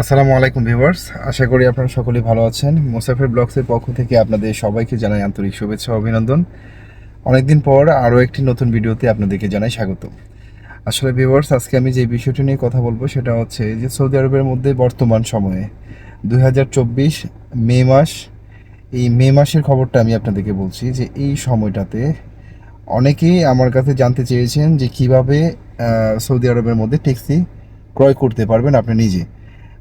আসসালামু আলাইকুম ভিউয়ার্স, আশা করি আপনারা সকলেই ভালো আছেন। মুসাফির ব্লগসের পক্ষ থেকে আপনাদের সবাইকে জানাই আন্তরিক শুভেচ্ছা অভিনন্দন। অনেকদিন পর আরও একটি নতুন ভিডিওতে আপনাদেরকে জানাই স্বাগত। আসলে ভিউয়ার্স, আজকে আমি যে বিষয়টি নিয়ে কথা বলব সেটা হচ্ছে যে সৌদি আরবের মধ্যে বর্তমান সময়ে দু হাজার চব্বিশ মে মাস, এই মে মাসের খবরটা আমি আপনাদেরকে বলছি যে এই সময়টাতে অনেকেই আমার কাছে জানতে চেয়েছেন যে কীভাবে সৌদি আরবের মধ্যে ট্যাক্সি ক্রয় করতে পারবেন আপনি নিজে।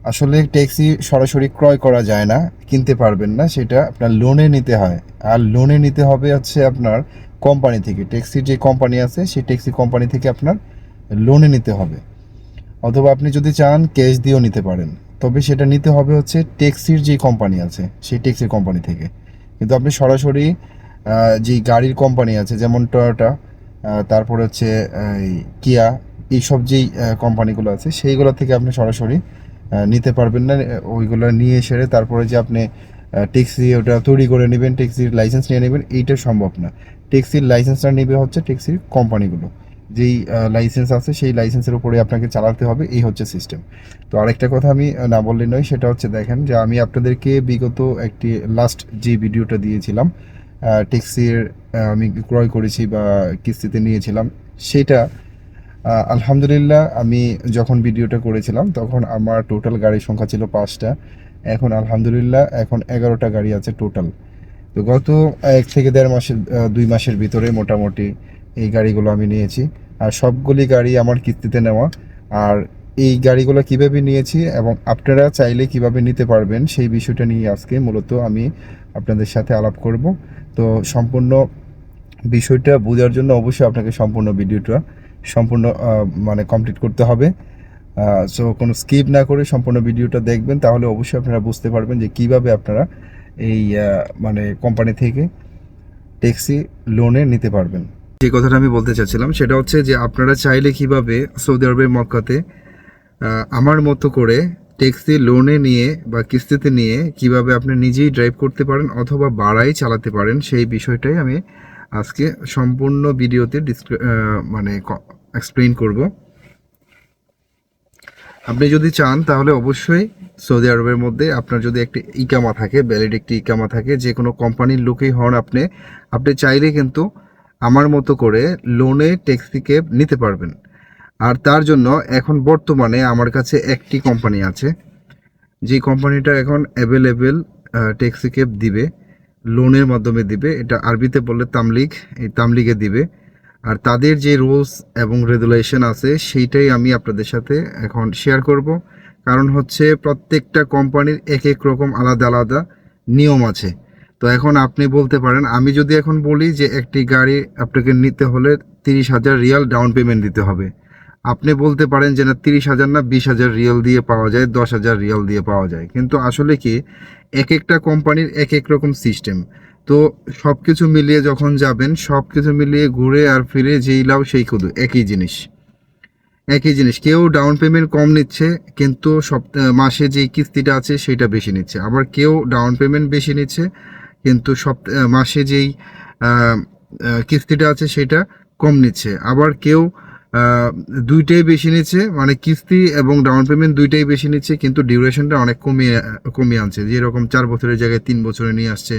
আসলে ট্যাক্সি সরাসরি ক্রয় করা যায় না, কিনতে পারবেন না, সেটা আপনার লোনে নিতে হয়। আর লোনে নিতে হবে হচ্ছে আপনার কোম্পানি থেকে, ট্যাক্সির যে কোম্পানি আছে, সেই ট্যাক্সি কোম্পানি থেকে আপনার লোনে নিতে হবে। অথবা আপনি যদি চান, ক্যাশ দিয়েও নিতে পারেন। তবে সেটা নিতে হবে হচ্ছে ট্যাক্সির যে কোম্পানি আছে, সেই ট্যাক্সির কোম্পানি থেকে। কিন্তু আপনি সরাসরি যে গাড়ির কোম্পানি আছে, যেমন টয়োটা তারপর হচ্ছে কিয়া এইসব যেই কোম্পানিগুলো আছে, সেইগুলো থেকে আপনি সরাসরি নিতে পারবেন না ওইগুলো নিয়ে এসে তারপরে যে আপনি ট্যাক্সি ওটা তৈরি করে নেবেন, ট্যাক্সির লাইসেন্স নিয়ে নেবেন, এইটা সম্ভব না। ট্যাক্সির লাইসেন্সটা নেবে হচ্ছে ট্যাক্সির কোম্পানিগুলো। যেই লাইসেন্স আছে সেই লাইসেন্সের উপরে আপনাকে চালাতে হবে, এই হচ্ছে সিস্টেম তো আরেকটা কথা আমি না বললে নয়, সেটা হচ্ছে দেখেন যে আমি আপনাদেরকে বিগত একটি লাস্ট যে ভিডিওটা দিয়েছিলাম ট্যাক্সির আমি ক্রয় করেছি বা কিস্তিতে নিয়েছিলাম, সেটা আলহামদুলিল্লাহ, আমি যখন ভিডিওটা করেছিলাম, তখন আমার টোটাল গাড়ির সংখ্যা ছিল পাঁচটা। এখন আলহামদুলিল্লাহ, এখন এগারোটা গাড়ি আছে টোটাল তো গত এক থেকে দেড় মাসের দুই মাসের ভিতরে মোটামুটি এই গাড়িগুলো আমি নিয়েছি। আর সবগুলি গাড়ি আমার কিস্তিতে নেওয়া। আর এই গাড়িগুলো কীভাবে নিয়েছি এবং আপনারা চাইলে কীভাবে নিতে পারবেন, সেই বিষয়টা নিয়ে আজকে মূলত আমি আপনাদের সাথে আলাপ করব। তো সম্পূর্ণ বিষয়টা বোঝার জন্য অবশ্যই আপনাকে সম্পূর্ণ ভিডিওটা সম্পূর্ণ মানে কমপ্লিট করতে হবে। সো কোনো স্কিপ না করে সম্পূর্ণ ভিডিওটা দেখবেন, তাহলে অবশ্যই আপনারা বুঝতে পারবেন যে কীভাবে আপনারা এই মানে কোম্পানি থেকে ট্যাক্সি লোনে নিতে পারবেন। যে কথাটা আমি বলতে চাচ্ছিলাম, সেটা হচ্ছে যে আপনারা চাইলে কীভাবে সৌদি আরবের মক্কাতে আমার মতো করে ট্যাক্সি লোনে নিয়ে বা কিস্তিতে নিয়ে কীভাবে আপনি নিজেই ড্রাইভ করতে পারেন অথবা বাড়াই চালাতে পারেন, সেই বিষয়টাই আমি আজকে সম্পূর্ণ ভিডিওতে মানে এক্সপ্লেইন করব। আপনি যদি চান, তাহলে অবশ্যই সৌদি আরবের মধ্যে আপনার যদি একটি ইকামা থাকে ভ্যালিড একটি ইকামা থাকে, যে কোনো কোম্পানির লোকেই হন আপনি আপনি চাইলে কিন্তু আমার মতো করে লোনে ট্যাক্সি ক্যাব নিতে পারবেন। আর তার জন্য এখন বর্তমানে আমার কাছে একটি কোম্পানি আছে, যে কোম্পানিটা এখন অ্যাভেলেবেল ট্যাক্সি ক্যাব দিবে। লোনের মাধ্যমে দিবে, এটা আরবিতে বললে তামলিক, এই তামলিগে দিবে। আর তাদের যে রুলস এবং রেগুলেশন আছে, সেইটাই আমি আপনাদের সাথে এখন শেয়ার করব। কারণ হচ্ছে প্রত্যেকটা কোম্পানির এক এক রকম আলাদা আলাদা নিয়ম আছে। তো এখন আপনি বলতে পারেন, আমি যদি এখন বলি যে একটি গাড়ি আপনাকে নিতে হলে তিরিশ হাজার রিয়াল ডাউন পেমেন্ট দিতে হবে। আপনি বলতে পারেন যে না, তিরিশ হাজার না, বিশ হাজার রিয়াল দিয়ে পাওয়া যায়, দশ হাজার রিয়াল দিয়ে পাওয়া যায়। কিন্তু আসলে কি এক একটা কোম্পানির এক এক রকম সিস্টেম। তো সব কিছু মিলিয়ে যখন যাবেন সব কিছু মিলিয়ে ঘুরে আর ফিরে যেই লাভ সেই কুদু একই জিনিস। একই জিনিস। কেউ ডাউন পেমেন্ট কম নিচ্ছে, কিন্তু সব মাসে যেই কিস্তিটা আছে সেটা বেশি নিচ্ছে। আবার কেউ ডাউন পেমেন্ট বেশি নিচ্ছে, কিন্তু সব মাসে যেই কিস্তিটা আছে সেটা কম নিচ্ছে। আবার কেউ দুইটাই বেশি নিচ্ছে মানে কিস্তি এবং ডাউন পেমেন্ট দুইটাই বেশি নিচ্ছে, কিন্তু ডিউরেশনটা অনেক কমিয়ে কমিয়ে আনছে। যেরকম চার বছরের জায়গায় তিন বছরে নিয়ে আসছে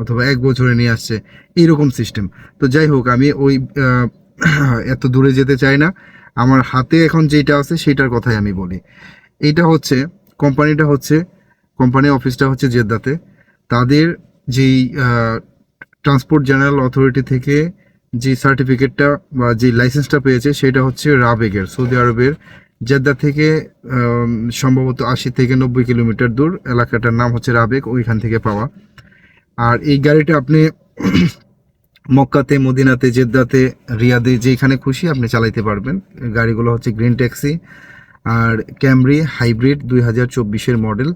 অথবা এক বছরে নিয়ে আসছে, এইরকম সিস্টেম তো যাই হোক, আমি ওই এত দূরে যেতে চাই না। আমার হাতে এখন যেটা আছে সেটার কথাই আমি বলি। এইটা হচ্ছে, কোম্পানিটা হচ্ছে, কোম্পানি অফিসটা হচ্ছে জেদ্দাতে। তাদের যেই ট্রান্সপোর্ট জেনারেল অথরিটি থেকে যে সার্টিফিকেটটা বা যে লাইসেন্সটা পেয়েছে, সেটা হচ্ছে রাবেগের, সৌদি আরবের জেদ্দা থেকে সম্ভবত আশি থেকে নব্বই কিলোমিটার দূর এলাকাটার নাম হচ্ছে রাবেগ, ওইখান থেকে পাওয়া। আর এই গাড়িটা আপনি মক্কাতে, মদিনাতে, জেদ্দাতে, রিয়াদে যেখানে খুশি আপনি চালাইতে পারবেন। গাড়িগুলো হচ্ছে গ্রিন ট্যাক্সি আর ক্যামরি হাইব্রিড দুই হাজার চব্বিশের মডেল।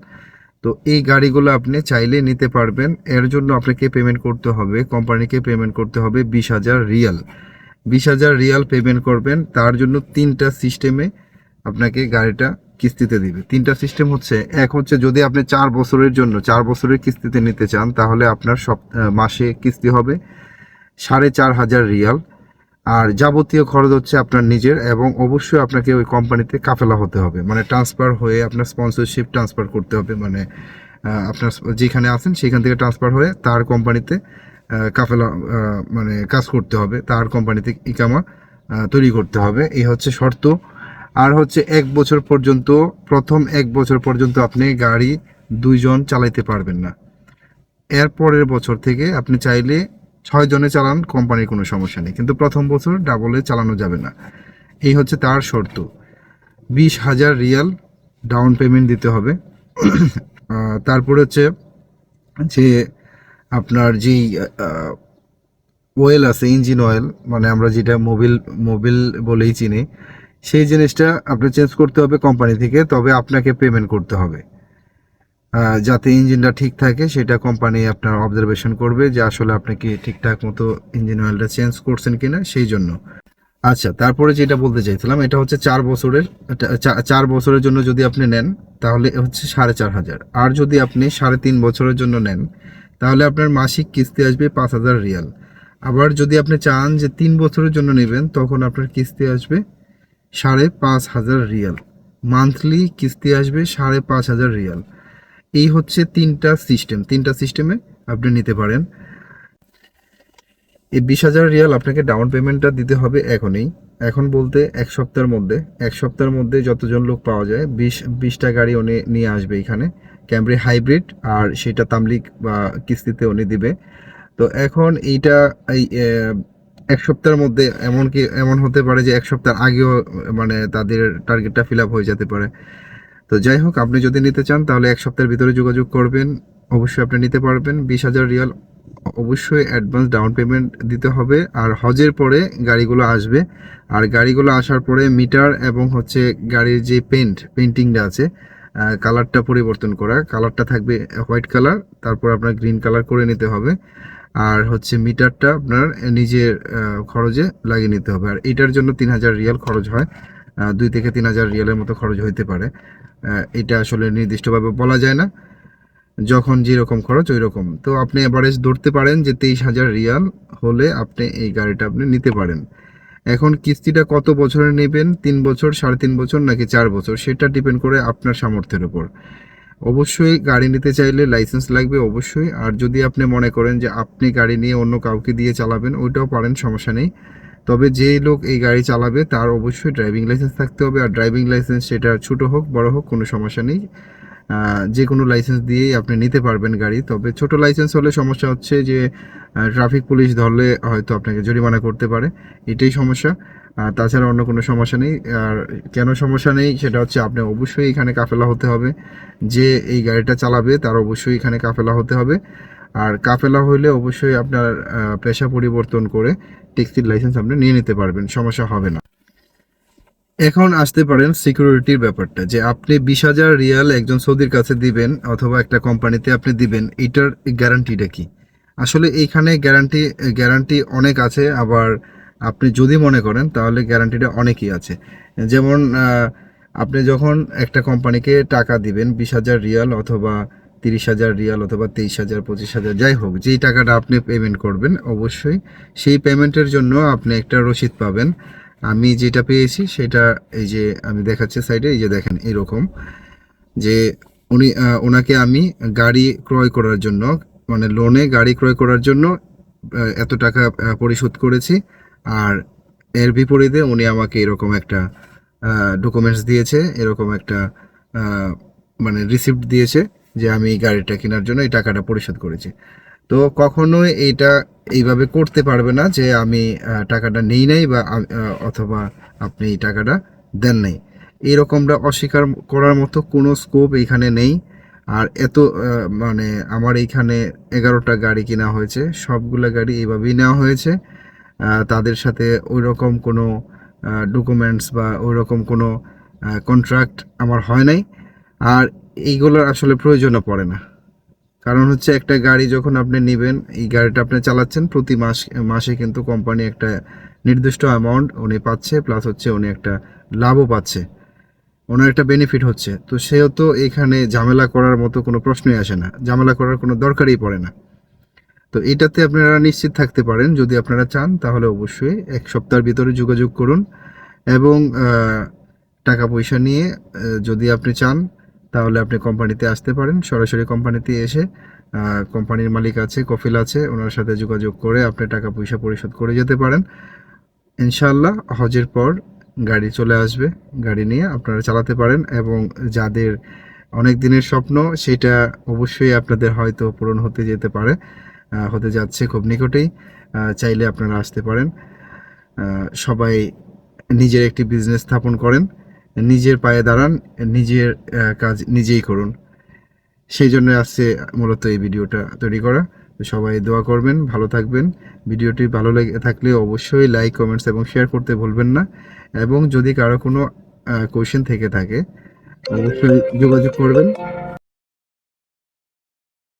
তো এই গাড়িগুলো আপনি চাইলে নিতে পারবেন। এর জন্য আপনাকে পেমেন্ট করতে হবে। কোম্পানিকে পেমেন্ট করতে হবে বিশ হাজার রিয়াল। বিশ হাজার রিয়াল পেমেন্ট করবেন। তার জন্য তিনটা সিস্টেমে আপনাকে গাড়িটা কিস্তিতে দিবে। তিনটা সিস্টেম হচ্ছে, এক হচ্ছে যদি আপনি চার বছরের জন্য, চার বছরের কিস্তিতে নিতে চান, তাহলে আপনার সব মাসে কিস্তি হবে সাড়ে চার হাজার রিয়াল। আর যাবতীয় খরচ হচ্ছে আপনার নিজের এবং অবশ্যই আপনাকে ওই কোম্পানিতে কাফেলা হতে হবে। মানে ট্রান্সফার হয়ে আপনার স্পন্সরশিপ ট্রান্সফার করতে হবে। মানে আপনার যেখানে আছেন সেখান থেকে ট্রান্সফার হয়ে তার কোম্পানিতে কাফেলা মানে কাজ করতে হবে। তার কোম্পানিতে ইকামা তৈরি করতে হবে। এই হচ্ছে শর্ত। আর হচ্ছে এক বছর পর্যন্ত, প্রথম এক বছর পর্যন্ত আপনি গাড়ি দুইজন চালাইতে পারবেন না। এর পরের বছর থেকে আপনি চাইলে ছয় জনে চালান, কোম্পানির কোনো সমস্যা নেই। কিন্তু প্রথম বছর ডাবলে চালানো যাবে না। এই হচ্ছে তার শর্ত। বিশ হাজার রিয়াল ডাউন পেমেন্ট দিতে হবে। তারপরে হচ্ছে যে আপনার যেই অয়েল আছে ইঞ্জিন অয়েল মানে আমরা যেটা মোবিল মোবিল বলেই চিনি, সেই জিনিসটা আপনি চেঞ্জ করতে হবে কোম্পানি থেকে, তবে আপনাকে পেমেন্ট করতে হবে। যাতে ইঞ্জিনটা ঠিক থাকে, সেটা কোম্পানি আপনার অবজারভেশন করবে যে আসলে আপনি কি ঠিকঠাক মতো ইঞ্জিন অয়েলটা চেঞ্জ করছেন কিনা, সেই জন্য। আচ্ছা তারপরে যেটা বলতে চাইছিলাম, এটা হচ্ছে চার বছরের চার বছরের জন্য যদি আপনি নেন, তাহলে হচ্ছে সাড়ে চার হাজার। আর যদি আপনি সাড়ে তিন বছরের জন্য নেন, তাহলে আপনার মাসিক কিস্তি আসবে পাঁচ হাজার রিয়াল। আবার যদি আপনি চান যে তিন বছরের জন্য নেবেন, তখন আপনার কিস্তি আসবে সাড়ে পাঁচ হাজার রিয়াল। মান্থলি কিস্তি আসবে সাড়ে পাঁচ হাজার রিয়াল। এই হচ্ছে তিনটা সিস্টেম। তিনটা সিস্টেমে আপনি নিতে পারেন। এই বিশ হাজার রিয়াল আপনাকে ডাউন পেমেন্টটা দিতে হবে এখনই। এখন বলতে এক সপ্তাহের মধ্যে। এক সপ্তাহের মধ্যে যতজন লোক পাওয়া যায়, বিশ, বিশটা গাড়ি উনি নিয়ে আসবে এখানে। ক্যামরি হাইব্রিড আর সেটা তামলিক বা কিস্তিতে উনি দিবে। তো এখন এইটা এই এক সপ্তাহের মধ্যে এমন কি এমন হতে পারে যে এক সপ্তাহ আগেও মানে তাদের টার্গেটটা ফিল আপ হয়ে যেতে পারে। তো যাই হোক, আপনি যদি নিতে চান, তাহলে এক সপ্তাহের ভিতরে যোগাযোগ করবেন। অবশ্যই আপনি নিতে পারবেন। বিশ হাজার রিয়াল অবশ্যই অ্যাডভান্স ডাউন পেমেন্ট দিতে হবে। আর হজের পরে গাড়িগুলো আসবে। আর গাড়িগুলো আসার পরে মিটার এবং হচ্ছে গাড়ির যে পেন্ট পেন্টিংটা আছে কালারটা পরিবর্তন করা। কালারটা থাকবে হোয়াইট কালার তারপর আপনার গ্রিন কালার করে নিতে হবে। আর হচ্ছে মিটারটা আপনার নিজের খরচে লাগিয়ে নিতে হবে। আর এটার জন্য তিন হাজার রিয়াল খরচ হয়। দুই থেকে তিন হাজার রিয়ালের মতো খরচ হইতে পারে। এটা আসলে নির্দিষ্টভাবে বলা যায় না। যখন যেরকম খরচ ওই রকম তো আপনি এভারেজ ধরতে পারেন যে তেইশ হাজার রিয়াল হলে আপনি এই গাড়িটা আপনি নিতে পারেন। এখন কিস্তিটা কত বছরে নেবেন? তিন বছর, সাড়ে তিন বছর নাকি চার বছর? সেটা ডিপেন্ড করে আপনার সামর্থ্যের উপর। অবশ্যই গাড়ি নিতে চাইলে লাইসেন্স লাগবে অবশ্যই। আর যদি আপনি মনে করেন যে আপনি গাড়ি নিয়ে অন্য কাউকে দিয়ে চালাবেন, ওইটাও পারেন, সমস্যা নেই। তবে যে লোক এই গাড়ি চালাবে, তার অবশ্যই ড্রাইভিং লাইসেন্স থাকতে হবে। আর ড্রাইভিং লাইসেন্স সেটা ছোটো হোক, বড় হোক, কোনো সমস্যা নেই। যে কোনো লাইসেন্স দিয়েই আপনি নিতে পারবেন গাড়ি। তবে ছোট লাইসেন্স হলে সমস্যা হচ্ছে যে ট্রাফিক পুলিশ ধরলে হয়তো আপনাকে জরিমানা করতে পারে। এটাই সমস্যা। আর তাছাড়া অন্য কোনো সমস্যা নেই। আর কেন সমস্যা নেই, সেটা হচ্ছে আপনি অবশ্যই এখানে কাফেলা হতে হবে। যে এই গাড়িটা চালাবে, তার অবশ্যই এখানে কাফেলা হতে হবে। আর কাফেলা হইলে অবশ্যই আপনার পেশা পরিবর্তন করে ট্যাক্সির লাইসেন্স আপনি নিয়ে নিতে পারবেন, সমস্যা হবে না। এখন আসতে পারেন সিকিউরিটির ব্যাপারটা, যে আপনি বিশ হাজার রিয়াল একজন সৌদির কাছে দিবেন অথবা একটা কোম্পানিতে আপনি দিবেন, এটার গ্যারান্টিটা কি? আসলে এইখানে গ্যারান্টি গ্যারান্টি অনেক আছে, আবার আপনি যদি মনে করেন তাহলে গ্যারান্টিটা অনেকই আছে। যেমন আপনি যখন একটা কোম্পানিকে টাকা দিবেন, বিশ হাজার রিয়াল অথবা তিরিশ হাজার রিয়াল অথবা তেইশ হাজার, পঁচিশ হাজার, যাই হোক, যেই টাকাটা আপনি পেমেন্ট করবেন, অবশ্যই সেই পেমেন্টের জন্য আপনি একটা রসিদ পাবেন। আমি যেটা পেয়েছি সেটা এই যে আমি দেখাচ্ছি সাইডে এই যে দেখেন, এরকম। যে উনি ওনাকে আমি গাড়ি ক্রয় করার জন্য মানে লোনে গাড়ি ক্রয় করার জন্য এত টাকা পরিশোধ করেছি। আর এর বিপরীতে উনি আমাকে এরকম একটা ডকুমেন্টস দিয়েছে, এরকম একটা মানে রিসিপ্ট দিয়েছে। যে আমি এই গাড়িটা কেনার জন্য এই টাকাটা পরিশোধ করেছি। তো কখনোই এইটা এইভাবে করতে পারবে না যে আমি টাকাটা নেই নাই বা অথবা আপনি এই টাকাটা দেন নাই। এরকমটা অস্বীকার করার মতো কোনো স্কোপ এইখানে নেই। আর এত মানে আমার এইখানে এগারোটা গাড়ি কেনা হয়েছে, সবগুলো গাড়ি এইভাবেই নেওয়া হয়েছে। তাদের সাথে ওই রকম কোনো ডকুমেন্টস বা ওই রকম কোনো কন্ট্রাক্ট আমার হয় নাই। আর এইগুলোর আসলে প্রয়োজনও পড়ে না। কারণ হচ্ছে একটা গাড়ি যখন আপনি নেবেন, এই গাড়িটা আপনি চালাচ্ছেন প্রতি মাস, মাসে কিন্তু কোম্পানি একটা নির্দিষ্ট অ্যামাউন্ট উনি পাচ্ছে প্লাস হচ্ছে উনি একটা লাভও পাচ্ছে। ওনার একটা বেনিফিট হচ্ছে। তো সেও তো এখানে ঝামেলা করার মতো কোনো প্রশ্নই আসে না। ঝামেলা করার কোনো দরকারই পড়ে না। তো এটাতে আপনারা নিশ্চিত থাকতে পারেন, যদি আপনারা চান, তাহলে অবশ্যই এক সপ্তাহের ভিতরে যোগাযোগ করুন। এবং টাকা পয়সা নিয়ে যদি আপনি চান তাহলে আপনি কোম্পানিতে আসতে পারেন। সরাসরি কোম্পানিতে এসে কোম্পানির মালিক আছে, কফিল আছে, ওনার সাথে যোগাযোগ করে আপনি টাকা পয়সা পরিশোধ করে যেতে পারেন। ইনশাল্লাহ হজের পর গাড়ি চলে আসবে। গাড়ি নিয়ে আপনারা চালাতে পারেন এবং যাদের অনেক দিনের স্বপ্ন, সেটা অবশ্যই আপনাদের হয়তো পূরণ হতে যেতে পারে হতে যাচ্ছে খুব নিকটেই চাইলে আপনারা আসতে পারেন। সবাই নিজের একটি বিজনেস স্থাপন করেন। নিজের পায়ে দাঁড়ান, নিজের কাজ নিজেই করুন। সেই জন্য আসছে মূলত এই ভিডিওটা তৈরি করা। তো সবাই দোয়া করবেন, ভালো থাকবেন। ভিডিওটি ভালো লেগে থাকলে অবশ্যই লাইক কমেন্টস এবং শেয়ার করতে ভুলবেন না। এবং যদি কারও কোনো কোয়েশ্চেন থেকে থাকে, অবশ্যই যোগাযোগ করবেন।